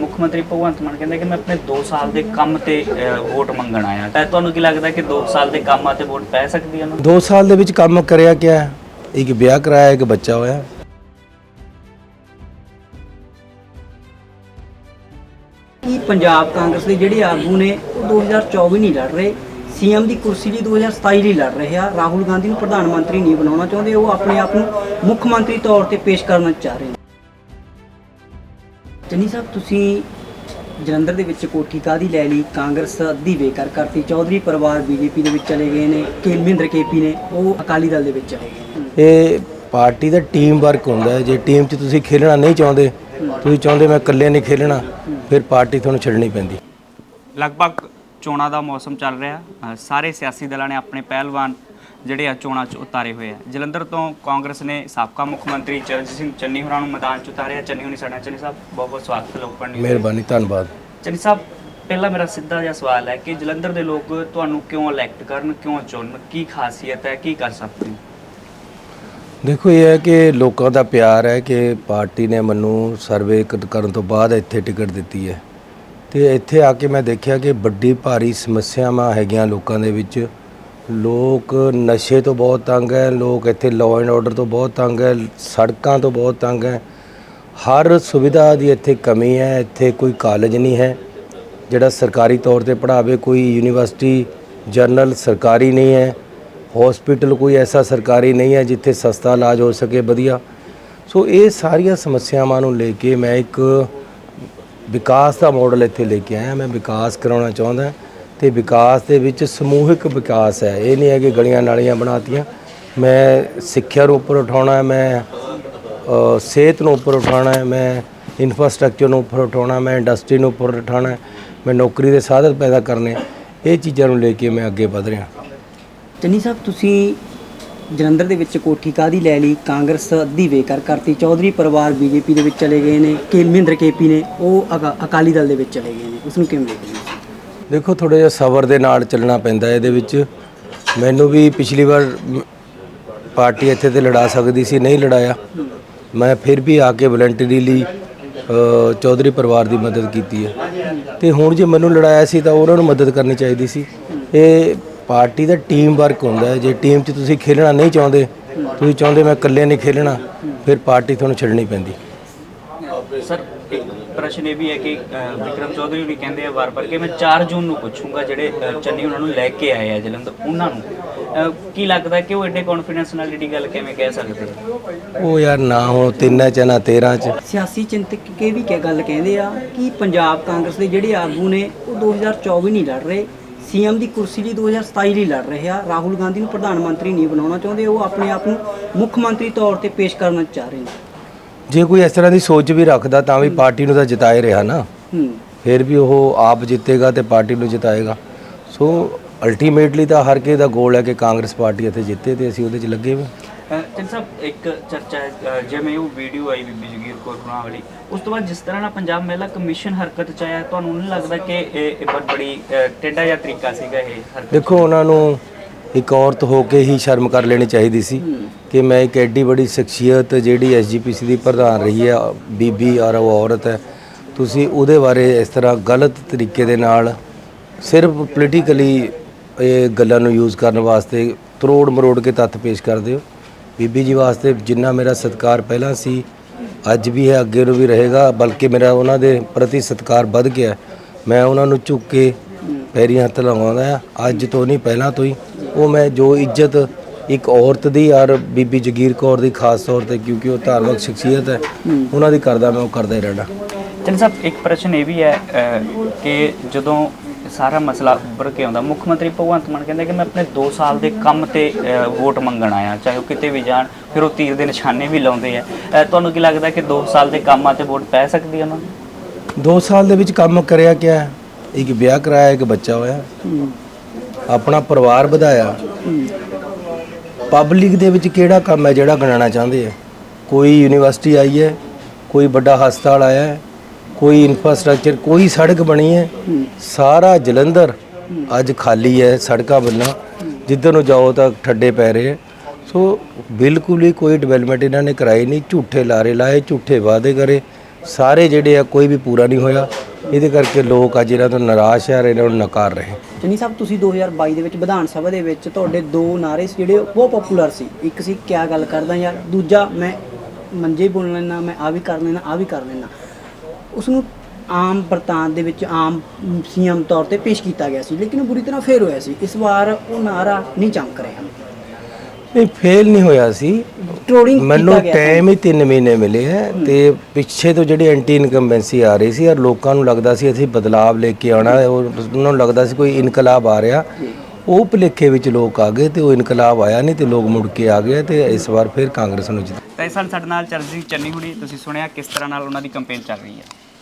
ਮੁੱਖ ਮੰਤਰੀ ਭਗਵੰਤ ਮਾਨ ਕਹਿੰਦਾ ਕਿ ਮੈਂ ਆਪਣੇ 2 ਸਾਲ ਦੇ ਕੰਮ ਤੇ ਅਹ, ਵੋਟ ਮੰਗਣ ਆਇਆ। ਤਾਂ ਤੁਹਾਨੂੰ ਕੀ ਲੱਗਦਾ ਕਿ 2 ਸਾਲ ਦੇ ਕੰਮਾਂ ਤੇ ਵੋਟ ਪੈ ਸਕਦੀ ਹੈ ਉਹਨਾਂ? ਨੂੰ 2 ਸਾਲ ਦੇ ਵਿੱਚ ਕੰਮ ਕਰਿਆ ਕਿਆ ਹੈ? ਇੱਕ ਵਿਆਹ ਕਰਾਇਆ ਇੱਕ ਬੱਚਾ ਹੋਇਆ। ਕਿ ਪੰਜਾਬ ਕਾਂਗਰਸ ਦੇ ਜਿਹੜੇ ਆਗੂ ਨੇ ਉਹ 2024 ਨਹੀਂ ਲੜ ਰਹੇ। ਸੀਐਮ ਦੀ ਕੁਰਸੀ ਲਈ 2027 ਲਈ ਲੜ ਰਹੇ ਆ। ਰਾਹੁਲ ਗਾਂਧੀ ਨੂੰ ਪ੍ਰਧਾਨ ਮੰਤਰੀ ਨਹੀਂ ਬਣਾਉਣਾ ਚਾਹੁੰਦੇ ਉਹ ਆਪਣੇ ਆਪ ਨੂੰ ਮੁੱਖ ਮੰਤਰੀ ਤੌਰ ਤੇ ਪੇਸ਼ ਕਰਨਾ ਚਾਹ ਰਹੇ ਨੇ। ਚੰਨੀ ਸਾਹਿਬ ਤੁਸੀਂ ਜਲੰਧਰ ਦੇ ਵਿੱਚ ਕੋਠੀ ਕਾਦੀ ਲੈ ਲਈ? ਕਾਂਗਰਸ ਅੱਧੀ ਬੇਕਾਰ ਕਰਤੀ। ਚੌਧਰੀ ਪਰਿਵਾਰ ਬੀਜੇਪੀ ਦੇ ਵਿੱਚ ਚਲੇ ਗਏ ਨੇ। ਕੇ ਮਹਿੰਦਰ ਕੇਪੀ ਨੇ ਉਹ ਅਕਾਲੀ ਦਲ ਦੇ ਵਿੱਚ ਚਲੇ ਗਏ ਇਹ ਪਾਰਟੀ ਦਾ ਟੀਮ ਵਰਕ ਹੁੰਦਾ ਹੈ। ਜੇ ਟੀਮ 'ਚ ਤੁਸੀਂ ਖੇਲਣਾ ਨਹੀਂ ਚਾਹੁੰਦੇ ਤੁਸੀਂ ਚਾਹੁੰਦੇ ਮੈਂ ਇਕੱਲੇ ਨਹੀਂ ਖੇਲਣਾ ਫਿਰ ਪਾਰਟੀ ਤੁਹਾਨੂੰ ਛੱਡਣੀ ਪੈਂਦੀ। ਲਗਭਗ ਚੋਣਾਂ ਦਾ ਮੌਸਮ ਚੱਲ ਰਿਹਾ। ਸਾਰੇ ਸਿਆਸੀ ਦਲਾਂ ਨੇ ਆਪਣੇ ਪਹਿਲਵਾਨ ਜਿਹੜੇ ਆ ਚੋਣਾਂ 'ਚ ਉਤਾਰੇ ਹੋਏ ਆ। ਜਲੰਧਰ ਤੋਂ ਕਾਂਗਰਸ ਨੇ ਸਾਬਕਾ ਮੁੱਖ ਮੰਤਰੀ ਚਰਨਜੀਤ ਸਿੰਘ ਚੰਨੀ ਹੋਰਾਂ ਨੂੰ ਮੈਦਾਨ 'ਚ ਉਤਾਰਿਆ। ਚੰਨੀ ਹੋਣੀ ਸਾਡਾ ਚੰਨੀ ਸਾਹਿਬ ਬਹੁਤ ਬਹੁਤ ਸਵਾਗਤ ਹੈ ਲੋਕਾਂ ਨੇ। ਮਿਹਰਬਾਨੀ ਧੰਨਵਾਦ। ਚੰਨੀ ਸਾਹਿਬ ਪਹਿਲਾ ਮੇਰਾ ਸਿੱਧਾ ਜਿਹਾ ਸਵਾਲ ਹੈ ਕਿ ਜਲੰਧਰ ਦੇ ਲੋਕ ਤੁਹਾਨੂੰ ਕਿਉਂ ਇਲੈਕਟ ਕਰਨ ਕਿਉਂ ਚੁਣਨ ਕੀ ਖਾਸੀਅਤ ਹੈ ਕੀ ਕਰ ਸਕਦੇ ਦੇਖੋ ਇਹ ਹੈ ਕਿ ਲੋਕਾਂ ਦਾ ਪਿਆਰ ਹੈ ਕਿ ਪਾਰਟੀ ਨੇ ਮੈਨੂੰ ਸਰਵੇ ਕਰਨ ਤੋਂ ਬਾਅਦ ਇੱਥੇ ਟਿਕਟ ਦਿੱਤੀ ਹੈ। ਤੇ ਇੱਥੇ ਆ ਕੇ ਮੈਂ ਦੇਖਿਆ ਕਿ ਵੱਡੀ ਭਾਰੀ ਸਮੱਸਿਆਵਾਂ ਹੈਗੀਆਂ ਲੋਕਾਂ ਦੇ ਵਿੱਚ। ਲੋਕ ਨਸ਼ੇ ਤੋਂ ਬਹੁਤ ਤੰਗ ਹੈ, ਲੋਕ ਇੱਥੇ ਲਾਅ ਐਂਡ ਆਰਡਰ ਤੋਂ ਬਹੁਤ ਤੰਗ ਹੈ, ਸੜਕਾਂ ਤੋਂ ਬਹੁਤ ਤੰਗ ਹੈ। ਹਰ ਸੁਵਿਧਾ ਦੀ ਇੱਥੇ ਕਮੀ ਹੈ, ਇੱਥੇ ਕੋਈ ਕਾਲਜ ਨਹੀਂ ਹੈ, ਜਿਹੜਾ ਸਰਕਾਰੀ ਤੌਰ ਤੇ ਪੜ੍ਹਾਵੇ, ਕੋਈ ਯੂਨੀਵਰਸਿਟੀ ਜਰਨਲ ਸਰਕਾਰੀ ਨਹੀਂ ਹੈ ਹਸਪੀਟਲ ਕੋਈ ਐਸਾ ਸਰਕਾਰੀ ਨਹੀਂ ਹੈ ਜਿੱਥੇ ਸਸਤਾ ਇਲਾਜ ਹੋ ਸਕੇ, ਵਧੀਆ। ਸੋ ਇਹ ਸਾਰੀਆਂ ਸਮੱਸਿਆਵਾਂ ਨੂੰ ਲੈ ਕੇ ਮੈਂ ਇੱਕ ਵਿਕਾਸ ਦਾ ਮਾਡਲ ਇੱਥੇ ਲੈ ਕੇ ਆਇਆ, ਮੈਂ ਵਿਕਾਸ ਕਰਾਉਣਾ ਚਾਹੁੰਦਾ। ਤੇ ਵਿਕਾਸ ਦੇ ਵਿੱਚ ਸਮੂਹਿਕ ਵਿਕਾਸ ਹੈ। ਇਹ ਨਹੀਂ ਹੈ ਕਿ ਗਲੀਆਂ ਨਾਲੀਆਂ ਬਣਾਤੀਆਂ। ਮੈਂ ਸਿੱਖਿਆ ਨੂੰ ਉੱਪਰ ਉਠਾਉਣਾ ਹੈ, ਮੈਂ ਸਿਹਤ ਨੂੰ ਉੱਪਰ ਉਠਾਉਣਾ ਹੈ, ਮੈਂ ਇਨਫਰਾਸਟ੍ਰਕਚਰ ਨੂੰ ਉੱਪਰ ਉਠਾਉਣਾ ਮੈਂ ਇੰਡਸਟਰੀ ਨੂੰ ਉੱਪਰ ਉਠਾਉਣਾ ਮੈਂ ਨੌਕਰੀ ਦੇ ਸਾਧਨ ਪੈਦਾ ਕਰਨੇ ਇਹ ਚੀਜ਼ਾਂ ਨੂੰ ਲੈ ਕੇ ਮੈਂ ਅੱਗੇ ਵਧ ਰਿਹਾ। ਚੰਨੀ ਸਾਹਿਬ, ਤੁਸੀਂ ਜਲੰਧਰ ਦੇ ਵਿੱਚ ਕੋਠੀ ਕਾਦੀ ਲੈ ਲਈ? ਕਾਂਗਰਸ ਅੱਧੀ ਬੇਕਾਰ ਕਰਤੀ। ਚੌਧਰੀ ਪਰਿਵਾਰ ਬੀਜੇਪੀ ਦੇ ਵਿੱਚ ਚਲੇ ਗਏ ਨੇ। ਕੇ, ਮਹਿੰਦਰ ਕੇਪੀ ਨੇ। ਉਹ ਅਕਾ- ਅਕਾਲੀ ਦਲ ਦੇ ਵਿੱਚ ਚਲੇ ਗਏ ਨੇ। ਉਸ ਨੂੰ ਕਿਵੇਂ ਦੇਖਦੇ ਹੋ? ਦੇਖੋ ਥੋੜਾ ਜਿਹਾ ਸਬਰ ਦੇ ਨਾਲ ਚੱਲਣਾ ਪੈਂਦਾ ਇਹਦੇ ਵਿੱਚ। ਮੈਨੂੰ ਵੀ ਪਿਛਲੀ ਵਾਰ ਪਾਰਟੀ ਇੱਥੇ ਤੇ ਲੜਾ ਸਕਦੀ ਸੀ, ਨਹੀਂ ਲੜਾਇਆ। ਮੈਂ ਫਿਰ ਵੀ ਆ ਕੇ ਵਲੰਟਰੀਲੀ ਚੌਧਰੀ ਪਰਿਵਾਰ ਦੀ ਮਦਦ ਕੀਤੀ ਹੈ। ਤੇ ਹੁਣ ਜੇ ਮੈਨੂੰ ਲੜਾਇਆ ਸੀ ਤਾਂ ਉਹਨਾਂ ਨੂੰ ਮਦਦ ਕਰਨੀ ਚਾਹੀਦੀ ਸੀ। ਇਹ ਪਾਰਟੀ ਦਾ ਟੀਮ ਵਰਕ ਹੁੰਦਾ ਹੈ। ਜੇ ਟੀਮ 'ਚ ਤੁਸੀਂ ਖੇਲਣਾ ਨਹੀਂ ਚਾਹੁੰਦੇ, ਤੁਸੀਂ ਚਾਹੁੰਦੇ ਮੈਂ ਇਕੱਲੇ ਨਹੀਂ ਖੇਲਣਾ, ਫਿਰ ਪਾਰਟੀ ਤੁਹਾਨੂੰ ਛੱਡਣੀ ਪੈਂਦੀ। ਸਰ ਪ੍ਰਸ਼ਨ ਇਹ ਵੀ ਹੈ ਕਿ ਵਿਕਰਮ ਚੌਧਰੀ ਵੀ ਕਹਿੰਦੇ ਆ ਵਾਰ-ਵਾਰ ਕਿ ਮੈਂ 4 ਜੂਨ ਨੂੰ ਪੁੱਛੂੰਗਾ ਜਿਹੜੇ ਚੰਨੀ ਉਹਨਾਂ ਨੂੰ ਲੈ ਕੇ ਆਏ ਆ ਜਲੰਧਰ ਉਹਨਾਂ ਨੂੰ। ਕੀ ਲੱਗਦਾ ਕਿ ਉਹ ਐਡੇ ਕੌਨਫੀਡੈਂਸ ਨਾਲ ਜਿਹੜੀ ਗੱਲ ਕਿਵੇਂ ਕਹਿ ਸਕਦੇ ਉਹ ਯਾਰ ਨਾ ਹੁਣ ਤਿੰਨਾਂ ਚ ਨਾ 13 ਚ। ਸਿਆਸੀ ਚਿੰਤਕ ਇਹ ਵੀ ਕਹਿ ਗੱਲ ਕਹਿੰਦੇ ਆ ਕਿ ਪੰਜਾਬ ਕਾਂਗਰਸ ਦੇ ਜਿਹੜੇ ਆਗੂ ਨੇ ਉਹ 2024 ਨਹੀਂ ਲੜ ਰਹੇ। ਸੀਐਮ ਦੀ ਕੁਰਸੀ ਲਈ 2027 ਲਈ ਲੜ ਰਹੇ ਆ। ਰਾਹੁਲ ਗਾਂਧੀ ਨੂੰ ਪ੍ਰਧਾਨ ਮੰਤਰੀ ਨਹੀਂ ਬਣਾਉਣਾ ਚਾਹੁੰਦੇ ਉਹ ਆਪਣੇ ਆਪ ਨੂੰ ਮੁੱਖ ਮੰਤਰੀ ਤੌਰ ਤੇ ਪੇਸ਼ ਕਰਨਾ ਚਾਹ ਰਹੇ ਨੇ। ਜੇ ਕੋਈ ਇਸ ਤਰ੍ਹਾਂ ਦੀ ਸੋਚ ਵੀ ਰੱਖਦਾ ਤਾਂ ਵੀ ਪਾਰਟੀ ਨੂੰ ਤਾਂ ਜਿਤਾਏ ਰਿਹਾ ਨਾ। ਫਿਰ ਵੀ ਉਹ ਆਪ ਜਿੱਤੇਗਾ ਤੇ ਪਾਰਟੀ ਨੂੰ ਜਿਤਾਏਗਾ। ਸੋ ਅਲਟੀਮੇਟਲੀ ਤਾਂ ਹਰ ਕਿਸੇ ਦਾ ਗੋਲ ਹੈ ਕਿ ਕਾਂਗਰਸ ਪਾਰਟੀ ਇੱਥੇ ਜਿੱਤੇ ਤੇ ਅਸੀਂ ਉਹਦੇ 'ਚ ਲੱਗੇ ਹੋਏ ਚੰਨ ਸਾਹਿਬ ਇੱਕ ਚਰਚਾ ਹੈ, ਜਿਵੇਂ ਉਹ ਵੀਡੀਓ ਆਈ ਬੀਬੀ ਜਗੀਰ ਕੌਰ ਹੋਰਾਂ ਵਾਲੀ ਉਸ ਤੋਂ ਬਾਅਦ ਜਿਸ ਤਰ੍ਹਾਂ ਨਾਲ ਪੰਜਾਬ ਮਹਿਲਾ ਕਮਿਸ਼ਨ ਹਰਕਤ ਚ ਆਇਆ ਤੁਹਾਨੂੰ ਨਹੀਂ ਲੱਗਦਾ ਕਿ ਇਹ ਬਹੁਤ ਬੜੀ ਟੇਢਾ ਜਿਹਾ ਤਰੀਕਾ ਸੀਗਾ ਇਹ ਹਰਕਤ? ਦੇਖੋ ਉਹਨਾਂ ਨੂੰ ਇੱਕ ਔਰਤ ਹੋ ਕੇ ਹੀ ਸ਼ਰਮ ਕਰ ਲੈਣੀ ਚਾਹੀਦੀ ਸੀ ਕਿ ਮੈਂ ਇੱਕ ਐਡੀ ਬੜੀ ਸ਼ਖਸੀਅਤ ਜਿਹੜੀ ਐਸਜੀਪੀਸੀ ਦੀ ਪ੍ਰਧਾਨ ਰਹੀ ਹੈ, ਬੀਬੀ ਔਰ ਉਹ ਔਰਤ ਹੈ। ਤੁਸੀਂ ਉਹਦੇ ਬਾਰੇ ਇਸ ਤਰ੍ਹਾਂ ਗਲਤ ਤਰੀਕੇ ਦੇ ਨਾਲ ਸਿਰਫ ਪੋਲੀਟੀਕਲੀ ਇਹ ਗੱਲਾਂ ਨੂੰ ਯੂਜ਼ ਕਰਨ ਵਾਸਤੇ ਤਰੋੜ ਮਰੋੜ ਕੇ ਤੱਥ ਪੇਸ਼ ਕਰਦੇ ਹੋ। ਬੀਬੀ ਜੀ ਵਾਸਤੇ ਜਿੰਨਾ ਮੇਰਾ ਸਤਿਕਾਰ ਪਹਿਲਾਂ ਸੀ, ਅੱਜ ਵੀ ਹੈ, ਅੱਗੇ ਨੂੰ ਵੀ ਰਹੇਗਾ, ਬਲਕਿ ਮੇਰਾ ਉਹਨਾਂ ਦੇ ਪ੍ਰਤੀ ਸਤਿਕਾਰ ਵੱਧ ਗਿਆ। ਮੈਂ ਉਹਨਾਂ ਨੂੰ ਝੁੱਕ ਕੇ ਪੈਰੀਂ ਹੱਥ ਲਾਉਂਦਾ ਆ ਅੱਜ ਤੋਂ ਨਹੀਂ, ਪਹਿਲਾਂ ਤੋਂ ਹੀ। ਉਹ ਮੈਂ ਜੋ ਇੱਜ਼ਤ ਇੱਕ ਔਰਤ ਦੀ ਔਰ ਬੀਬੀ ਜਗੀਰ ਕੌਰ ਦੀ ਖਾਸ ਤੌਰ ਤੇ ਕਿਉਂਕਿ ਉਹ ਧਾਰਮਿਕ ਸ਼ਖਸੀਅਤ ਹੈ ਉਹਨਾਂ ਦੀ ਕਰਦਾ ਮੈਂ ਉਹ ਕਰਦਾ ਹੀ ਰਹਿਣਾ ਚੰਨ ਸਾਹਿਬ ਇੱਕ ਪ੍ਰਸ਼ਨ ਇਹ ਵੀ ਹੈ ਕਿ ਜਦੋਂ ਸਾਰਾ ਮਸਲਾ ਉੱਭਰ ਕੇ ਆਉਂਦਾ ਮੁੱਖ ਮੰਤਰੀ ਭਗਵੰਤ ਮਾਨ ਕਹਿੰਦਾ ਕਿ ਮੈਂ ਆਪਣੇ 2 ਸਾਲ ਦੇ ਕੰਮ ਤੇ ਵੋਟ ਮੰਗਣ ਆਇਆ ਚਾਹੇ ਉਹ ਕਿਤੇ ਵੀ ਜਾਣ ਫਿਰ ਉਹ ਤੀਰ ਦੇ ਨਿਸ਼ਾਨੇ ਵੀ ਲਾਉਂਦੇ ਆ। ਤੁਹਾਨੂੰ ਕੀ ਲੱਗਦਾ ਕਿ 2 ਸਾਲ ਦੇ ਕੰਮਾਂ ਤੇ ਵੋਟ ਪੈ ਸਕਦੀ ਹੈ ਉਹਨਾਂ ਨੂੰ? 2 ਸਾਲ ਦੇ ਵਿੱਚ ਕੰਮ ਕਰਿਆ ਕਿਆ ਹੈ? ਇੱਕ ਵਿਆਹ ਕਰਾਇਆ ਇੱਕ ਬੱਚਾ ਹੋਇਆ। ਹੂੰ। ਆਪਣਾ ਪਰਿਵਾਰ ਵਧਾਇਆ। ਪਬਲਿਕ ਦੇ ਵਿੱਚ ਕਿਹੜਾ ਕੰਮ ਹੈ ਜਿਹੜਾ ਗਣਾਉਣਾ ਚਾਹੁੰਦੇ ਆ? ਕੋਈ ਯੂਨੀਵਰਸਿਟੀ ਆਈ ਹੈ, ਕੋਈ ਵੱਡਾ ਹਸਪਤਾਲ ਆਇਆ ਹੈ, ਕੋਈ ਇਨਫਰਾਸਟ੍ਰਕਚਰ ਕੋਈ ਸੜਕ ਬਣੀ ਹੈ। ਸਾਰਾ ਜਲੰਧਰ ਅੱਜ ਖਾਲੀ ਹੈ ਸੜਕਾਂ ਬੰਨਾ। ਜਿੱਧਰ ਨੂੰ ਜਾਓ ਤਾਂ ਠੱਡੇ ਪੈ ਰਹੇ ਸੋ ਬਿਲਕੁਲ ਹੀ ਕੋਈ ਡਿਵੈਲਪਮੈਂਟ ਇਹਨਾਂ ਨੇ ਕਰਾਈ ਨਹੀਂ। ਝੂਠੇ ਲਾਰੇ ਲਾਏ, ਝੂਠੇ ਵਾਅਦੇ ਕਰੇ। ਸਾਰੇ ਜਿਹੜੇ ਆ, ਕੋਈ ਵੀ ਪੂਰਾ ਨਹੀਂ ਹੋਇਆ। ਇਹਦੇ ਕਰਕੇ ਲੋਕ ਅੱਜ ਇਹਨਾਂ ਤੋਂ ਨਿਰਾਸ਼ ਆ ਇਹਨਾਂ ਨੂੰ ਨਕਾਰ ਰਹੇ। ਚੰਨੀ ਸਾਹਿਬ ਤੁਸੀਂ 2022 ਦੇ ਵਿੱਚ ਵਿਧਾਨ ਸਭਾ ਦੇ ਵਿੱਚ ਤੁਹਾਡੇ ਦੋ ਨਾਰੇ ਸੀ ਜਿਹੜੇ ਉਹ ਬਹੁਤ ਪਪੂਲਰ ਸੀ। ਇੱਕ ਸੀ ਕਿਆ ਗੱਲ ਕਰਦਾ ਯਾਰ? ਦੂਜਾ ਮੈਂ ਮੰਜੇ ਬੋਲ ਲੈਣਾ ਮੈਂ ਆ ਵੀ ਕਰ ਲੈਣਾ ਆ ਵੀ ਕਰ ਲੈਣਾ ਉਸ ਨੂੰ ਆਮ ਵਰਤਾਂਤ ਦੇ ਵਿੱਚ ਆਮ ਸੀਐਮ ਤੌਰ ਤੇ ਪੇਸ਼ ਕੀਤਾ ਗਿਆ ਸੀ ਲੇਕਿਨ ਉਹ ਬੁਰੀ ਤਰ੍ਹਾਂ ਫੇਰ ਹੋਇਆ ਸੀ। ਇਸ ਵਾਰ ਉਹ ਨਾਰਾ ਨਹੀਂ ਚਮਕ ਰਿਹਾ। ਨਹੀਂ ਫੇਲ ਨਹੀਂ ਹੋਇਆ ਸੀ। ਟ੍ਰੋਲਿੰਗ ਮੈਨੂੰ ਕੀਤਾ ਗਿਆ ਸੀ। ਟਾਈਮ ਹੀ 3 ਮਹੀਨੇ ਮਿਲੇ ਹੈ ਤੇ ਪਿੱਛੇ ਤੋਂ ਜਿਹੜੀ ਐਂਟੀ ਇਨਕੰਬੈਂਸੀ ਆ ਰਹੀ ਸੀ ਔਰ ਲੋਕਾਂ ਨੂੰ ਲੱਗਦਾ ਸੀ ਅਸੀਂ ਬਦਲਾਵ ਲੈ ਕੇ ਆਉਣਾ ਹੈ, ਔਰ ਉਹਨਾਂ ਨੂੰ ਲੱਗਦਾ ਸੀ ਕੋਈ ਇਨਕਲਾਬ ਆ ਰਿਹਾ। ਉਹ ਭੁਲੇਖੇ ਵਿੱਚ ਲੋਕ ਆ ਗਏ ਤੇ ਉਹ ਇਨਕਲਾਬ ਆਇਆ ਨਹੀਂ ਤੇ ਲੋਕ ਮੁੜ ਕੇ ਆ ਗਏ ਤੇ ਇਸ ਵਾਰ ਫਿਰ ਕਾਂਗਰਸ ਨੂੰ ਜਿੱਤ ਤਾਂ ਇਸ ਸਾਲ ਸਾਡੇ ਨਾਲ ਚਰਨਜੀਤ ਚੰਨੀ ਹੁਣੀ ਤੁਸੀਂ ਸੁਣਿਆ ਕਿਸ ਤਰ੍ਹਾਂ ਨਾਲ ਉਹਨਾਂ ਦੀ ਕੰਪੇਨ ਚੱਲ ਰਹੀ ਹੈ?